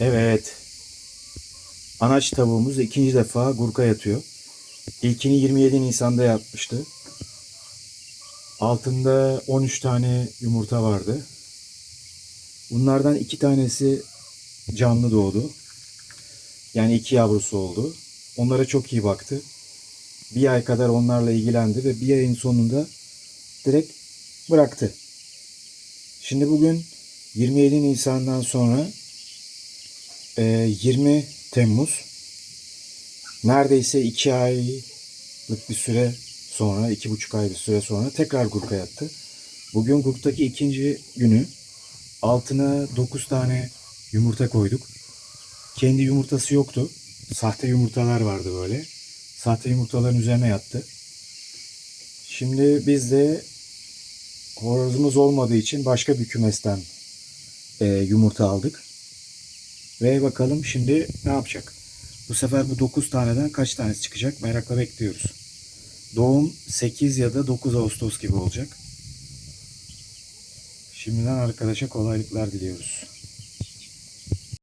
Evet. Anaç tavuğumuz ikinci defa gurka yatıyor. İlkini 27 Nisan'da yapmıştı. Altında 13 tane yumurta vardı. Bunlardan iki tanesi canlı doğdu. Yani iki yavrusu oldu. Onlara çok iyi baktı. Bir ay kadar onlarla ilgilendi ve bir ayın sonunda direkt bıraktı. Şimdi bugün 27 Nisan'dan sonra 20 Temmuz neredeyse 2 aylık bir süre sonra, iki buçuk ay bir süre sonra tekrar gurka yattı. Bugün gurktaki ikinci günü altına 9 tane yumurta koyduk. Kendi yumurtası yoktu. Sahte yumurtalar vardı böyle. Sahte yumurtaların üzerine yattı. Şimdi biz de horozumuz olmadığı için başka bir kümesten e, yumurta aldık. Ve bakalım şimdi ne yapacak? Bu sefer bu 9 taneden kaç tanesi çıkacak merakla bekliyoruz. Doğum 8 ya da 9 Ağustos gibi olacak. Şimdiden arkadaşa kolaylıklar diliyoruz.